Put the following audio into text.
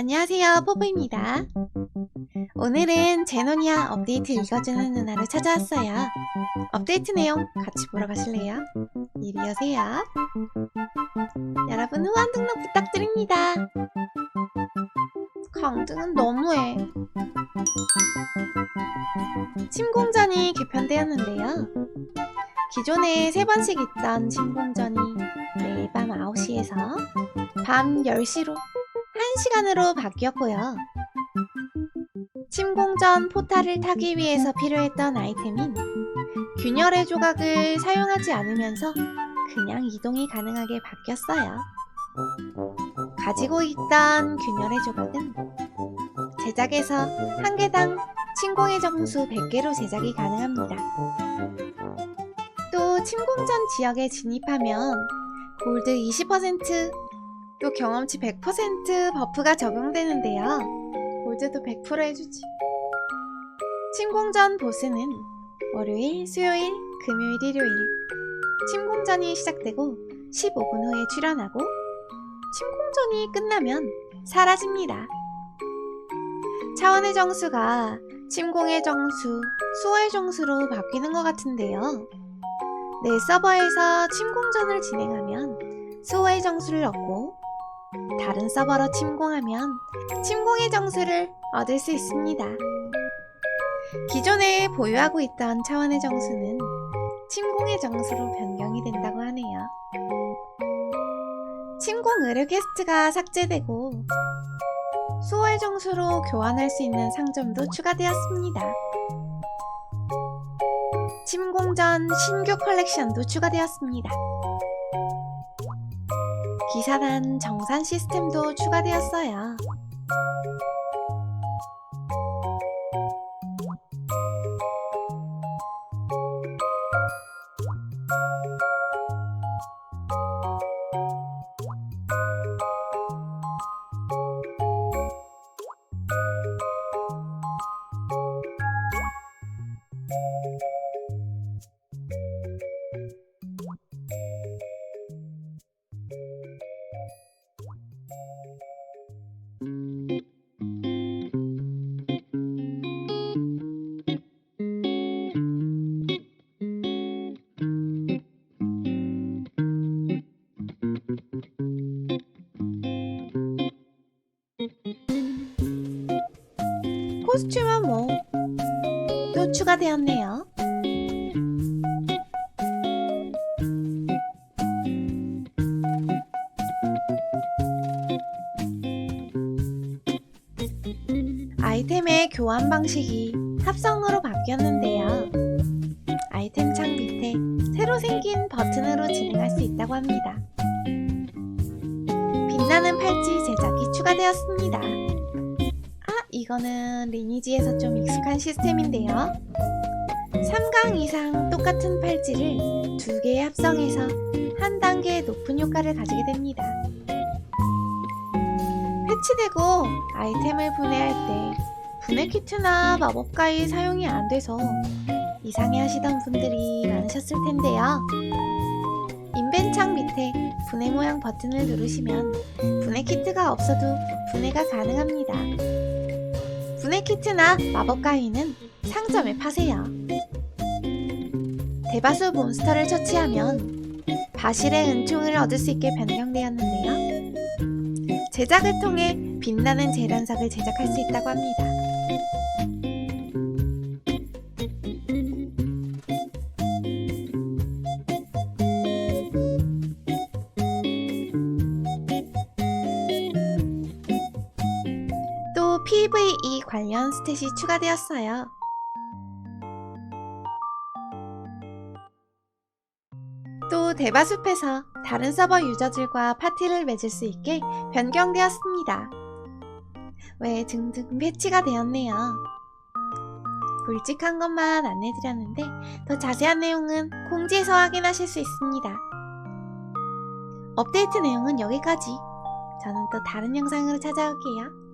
안녕하세요, 뽀뽀입니다. 오늘은 제노니아 업데이트 읽어주는 누나를 찾아왔어요. 업데이트 내용 같이 보러 가실래요? 이리 오세요. 여러분 후원 등록 부탁드립니다. 강등은 너무해. 침공전이 개편되었는데요. 기존에 세번씩 있던 침공전이 매일 밤 9시에서 밤 10시로 1시간으로 바뀌었고요. 침공전 포탈을 타기 위해서 필요했던 아이템인 균열의 조각을 사용하지 않으면서 그냥 이동이 가능하게 바뀌었어요. 가지고 있던 균열의 조각은 제작에서 한 개당 침공의 정수 100개로 제작이 가능합니다. 또 침공전 지역에 진입하면 골드 20%, 또 경험치 100% 버프가 적용되는데요. 골드도 100% 해주지. 침공전 보스는 월요일, 수요일, 금요일, 일요일 침공전이 시작되고 15분 후에 출연하고 침공전이 끝나면 사라집니다. 차원의 정수가 침공의 정수, 수호의 정수로 바뀌는 것 같은데요. 내 서버에서 침공전을 진행하면 수호의 정수를 얻고 다른 서버로 침공하면 침공의 정수를 얻을 수 있습니다. 기존에 보유하고 있던 차원의 정수는 침공의 정수로 변경이 된다고 하네요. 침공 의료 퀘스트가 삭제되고 수호의 정수로 교환할 수 있는 상점도 추가되었습니다. 침공전 신규 컬렉션도 추가되었습니다. 기사단 정산 시스템도 추가되었어요. 코스튬은 뭐또 추가되었네요. 아이템의 교환 방식이 합성으로 바뀌었는데요. 아이템 창 밑에 새로 생긴 버튼으로 진행할 수 있다고 합니다. 빛나는 팔찌 제작 이 추가되었습니다. 아, 이거는 리니지에서 좀 익숙한 시스템인데요. 3강 이상 똑같은 팔찌를 두 개 합성해서 한 단계 높은 효과를 가지게 됩니다. 패치되고 아이템을 분해할 때 분해 키트나 마법 가위 사용이 안 돼서 이상해 하시던 분들이 많으셨을 텐데요. 인벤 창 밑에 분해 모양 버튼을 누르시면 분해 키트가 없어도 분해가 가능합니다. 분해 키트나 마법 가위는 상점에 파세요. 대바수 몬스터를 처치하면 바실의 은총을 얻을 수 있게 변경되었는데요. 제작을 통해 빛나는 재련석을 제작할 수 있다고 합니다. PVE 관련 스탯이 추가되었어요. 또 대바숲에서 다른 서버 유저들과 파티를 맺을 수 있게 변경되었습니다. 왜 등등 패치가 되었네요. 굵직한 것만 안내드렸는데 더 자세한 내용은 공지에서 확인하실 수 있습니다. 업데이트 내용은 여기까지. 저는 또 다른 영상으로 찾아올게요.